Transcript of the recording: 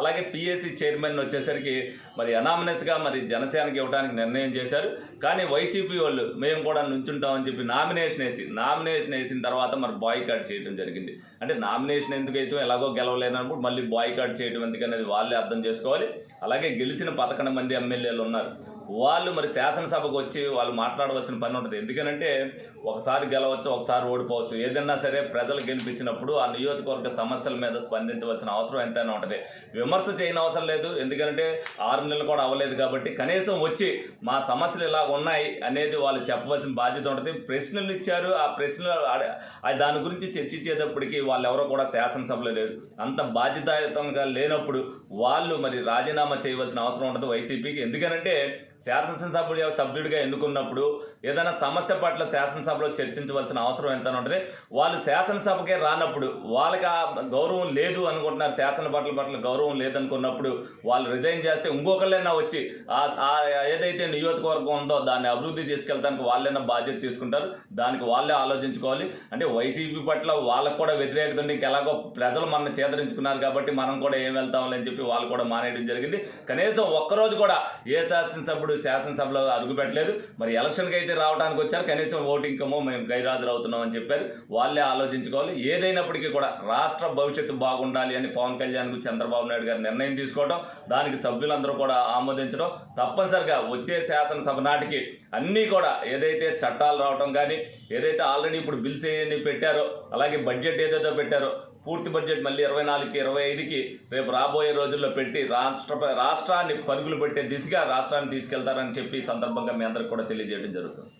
అలాగే PSC chairman వచ్చేసరికి మరి అనామినస్గా మరి జనసేనకి ఇవ్వడానికి నిర్ణయం చేశారు. కానీ వైసీపీ వాళ్ళు మేము కూడా నుంచుంటామని చెప్పి నామినేషన్ వేసి నామినేషన్ వేసిన తర్వాత మరి బాయ్కాట్ చేయడం జరిగింది. అంటే నామినేషన్ ఎందుకు వేయటం ఎలాగో గెలవలేనప్పుడు మళ్ళీ బాయ్కాట్ చేయడం ఎందుకనేది వాళ్ళే అర్థం చేసుకోవాలి. అలాగే గెలిచిన పదకొండు మంది ఎమ్మెల్యేలు ఉన్నారు. వాళ్ళు మరి శాసనసభకు వచ్చి వాళ్ళు మాట్లాడవలసిన పని ఉంటుంది. ఎందుకనంటే ఒకసారి గెలవచ్చు ఒకసారి ఓడిపోవచ్చు. ఏదైనా సరే ప్రజలు గెలిపించినప్పుడు ఆ నియోజకవర్గ సమస్యల మీద స్పందించవలసిన అవసరం ఎంతైనా ఉంటుంది. విమర్శ చేయని అవసరం లేదు. ఎందుకంటే ఆరు నెలలు కూడా అవ్వలేదు కాబట్టి కనీసం వచ్చి మా సమస్యలు ఇలా ఉన్నాయి అనేది వాళ్ళు చెప్పవలసిన బాధ్యత ఉంటుంది. ప్రశ్నలు ఇచ్చారు. ఆ ప్రశ్నలు దాని గురించి చర్చించేటప్పటికి వాళ్ళు ఎవరో కూడా శాసనసభలో లేరు. అంత బాధ్యతాయుతంగా లేనప్పుడు వాళ్ళు మరి రాజీనామా చేయవలసిన అవసరం ఉంటుంది వైసీపీకి. ఎందుకనంటే శాసనసభ్యుడు సభ్యుడిగా ఎన్నుకున్నప్పుడు ఏదైనా సమస్య పట్ల శాసనసభలో చర్చించవలసిన అవసరం ఎంత ఉంటుంది. వాళ్ళు శాసనసభకే రానప్పుడు వాళ్ళకి ఆ గౌరవం లేదు అనుకుంటున్నారు. శాసన పట్ల పట్ల గౌరవం లేదనుకున్నప్పుడు వాళ్ళు రిజైన్ చేస్తే ఇంకొకళ్ళైనా వచ్చి ఏదైతే నియోజకవర్గం ఉందో దాన్ని అభివృద్ధి తీసుకెళ్ళడానికి వాళ్ళైనా బాధ్యత తీసుకుంటారు. దానికి వాళ్ళే ఆలోచించుకోవాలి. అంటే వైసీపీ పట్ల వాళ్ళకు కూడా వ్యతిరేకత ఉండి ఎలాగో ప్రజలు మనం చేదరించుకున్నారు కాబట్టి మనం కూడా ఏం వెళ్తామని చెప్పి వాళ్ళు కూడా మానేయడం జరిగింది. కనీసం ఒక్కరోజు కూడా ఏ శాసనసభ్యుడు శాసనసభలో అడుగుపెట్టలేదు. మరి ఎలక్షన్కి అయితే రావడానికి వచ్చారు. కనీసం ఓటింగ్ కమో మేము గైరాజులు అవుతున్నాం అని చెప్పారు. వాళ్ళే ఆలోచించుకోవాలి. ఏదైనప్పటికీ కూడా రాష్ట్ర భవిష్యత్తు బాగుండాలి అని పవన్ కళ్యాణ్ చంద్రబాబు నాయుడు గారు నిర్ణయం తీసుకోవడం దానికి సభ్యులందరూ కూడా ఆమోదించడం తప్పనిసరిగా వచ్చే శాసనసభ నాటికి అన్నీ కూడా ఏదైతే చట్టాలు రావటం కానీ ఏదైతే ఆల్రెడీ ఇప్పుడు బిల్స్ ఏని పెట్టారో అలాగే బడ్జెట్ ఏదైతే పెట్టారో పూర్తి బడ్జెట్ మళ్ళీ ఇరవై నాలుగుకి ఇరవై ఐదుకి రేపు రాబోయే రోజుల్లో పెట్టి రాష్ట్ర రాష్ట్రాన్ని పరుగులు పెట్టే దిశగా రాష్ట్రాన్ని తీసుకెళ్తారని చెప్పి సందర్భంగా మీ అందరికి కూడా తెలియజేయడం జరుగుతుంది.